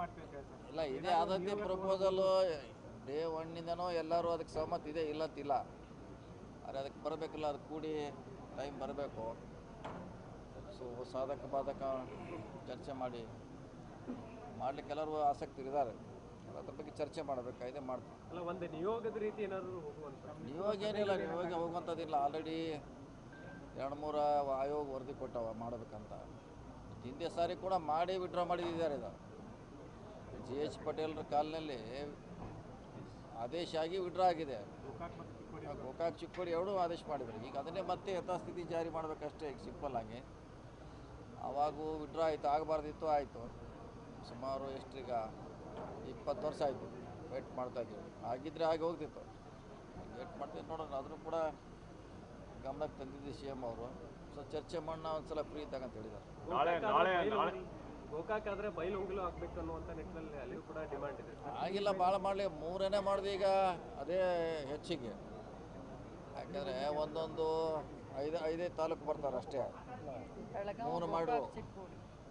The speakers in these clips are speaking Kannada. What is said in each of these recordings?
ಪದ್ಧತಿ ಪ್ರಪೋಸಲು ಡೇ ಒನ್ನಿಂದನೂ ಎಲ್ಲರೂ ಅದಕ್ಕೆ ಸಹಮತ ಇದೆ ಇಲ್ಲ ಅಂತಿಲ್ಲ ಆದರೆ ಅದಕ್ಕೆ ಬರಬೇಕಲ್ಲ ಅದು ಕೂಡಿ ಟೈಮ್ ಬರಬೇಕು. ಸೊ ಸಾಧಕ ಬಾಧಕ ಚರ್ಚೆ ಮಾಡಿ ಮಾಡಲಿಕ್ಕೆ ಎಲ್ಲರೂ ಆಸಕ್ತಿ ಇದ್ದಾರೆ ಅದ್ರ ಬಗ್ಗೆ ಚರ್ಚೆ ಮಾಡಬೇಕಾಗಿದೆ ಮಾಡ್ತೀವಿ. ಅಲ್ಲ ಒಂದು ನಿಯೋಗದ ರೀತಿ ಏನಾದರೂ ಹೋಗುವಂಥ ನಿಯೋಗ ಏನಿಲ್ಲ ನಿಯೋಗ ಹೋಗುವಂಥದ್ದಿಲ್ಲ. ಆಲ್ರೆಡಿ ಎರಡು ಮೂರು ಆಯೋಗ ವರದಿ ಕೊಟ್ಟವ ಮಾಡಬೇಕಂತ. ಹಿಂದೆ ಸಾರಿ ಕೂಡ ಮಾಡಿ ವಿಡ್ರಾ ಮಾಡಿದ್ದಾರೆ ಇದು ಜಿ ಎಚ್ ಪಟೇಲ್ರ ಕಾಲದಲ್ಲಿ ಆದೇಶ ಆಗಿ ವಿಡ್ರಾ ಆಗಿದೆ. ಗೋಕಾಕ್ ಚಿಕ್ಕೋಡಿ ಎರಡೂ ಆದೇಶ ಮಾಡಿದ್ರು. ಈಗ ಅದನ್ನೇ ಮತ್ತೆ ಯಥಾಸ್ಥಿತಿ ಜಾರಿ ಮಾಡಬೇಕಷ್ಟೇ, ಈಗ ಸಿಂಪಲ್ ಆಗಿ. ಆವಾಗೂ ವಿಡ್ರಾ ಆಯಿತು, ಆಗಬಾರ್ದಿತ್ತು, ಆಯಿತು. ಸುಮಾರು ಎಷ್ಟೀಗ ಇಪ್ಪತ್ತು ವರ್ಷ ಆಯಿತು. ವೇಟ್ ಮಾಡ್ತಾ ಇದ್ದೀವಿ. ಆಗಿದ್ರೆ ಆಗಿ ಹೋಗ್ತಿತ್ತು. ವೇಟ್ ಮಾಡ್ತಿದ್ದು ನೋಡೋಣ. ಆದರೂ ಕೂಡ ಗಮನಕ್ಕೆ ತಂದಿದ್ದು ಸಿ ಎಂ ಅವರು. ಸೊ, ಚರ್ಚೆ ಮಾಡೋಣ, ಒಂದ್ಸಲ ಫ್ರೀ ಇದ್ದಾಗ ಅಂತ ಹೇಳಿದ್ದಾರೆ. ಗೋಕಾಕ್ ಆದ್ರೆ ಬೈಲು ಉಂಗಿಲು ಹಾಕ್ಬೇಕು ಅನ್ನುವಂತ ನಿಟ್ಟಿನಲ್ಲಿ ಅಲ್ಲಿಯೂ ಕೂಡ ಡಿಮಾಂಡ್ ಇದೆ. ಆಗಿಲ್ಲ ಭಾಳ ಮಾಡಲಿ. ಮೂರನೇ ಮಾಡಿದೆ ಈಗ ಅದೇ ಹೆಚ್ಚಿಗೆ. ಯಾಕಂದರೆ ಒಂದೊಂದು ಐದು ಐದೇ ತಾಲೂಕು ಬರ್ತಾರೆ ಅಷ್ಟೇ. ಮೂರು ಮಾಡ್ರು.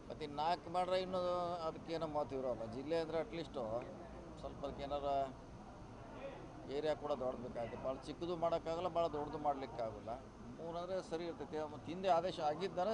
ಮತ್ತು ಇನ್ನು ನಾಲ್ಕು ಮಾಡ್ರೆ ಇನ್ನೂ ಅದಕ್ಕೇನೋ ಮಾತು ಇರೋಲ್ಲ ಜಿಲ್ಲೆ ಅಂದರೆ ಅಟ್ಲೀಸ್ಟು ಸ್ವಲ್ಪ ಅದಕ್ಕೇನಾರ ಏರಿಯಾ ಕೂಡ ದೊಡ್ಡಬೇಕಾಗುತ್ತೆ. ಭಾಳ ಚಿಕ್ಕದು ಮಾಡೋಕ್ಕಾಗಲ್ಲ ಭಾಳ ದೊಡ್ಡದು ಮಾಡಲಿಕ್ಕಾಗಲ್ಲ. ಮೂರು ಅಂದರೆ ಸರಿ ಇರ್ತೈತಿ. ಮತ್ತು ಹಿಂದೆ ಆದೇಶ ಆಗಿದ್ದರೆ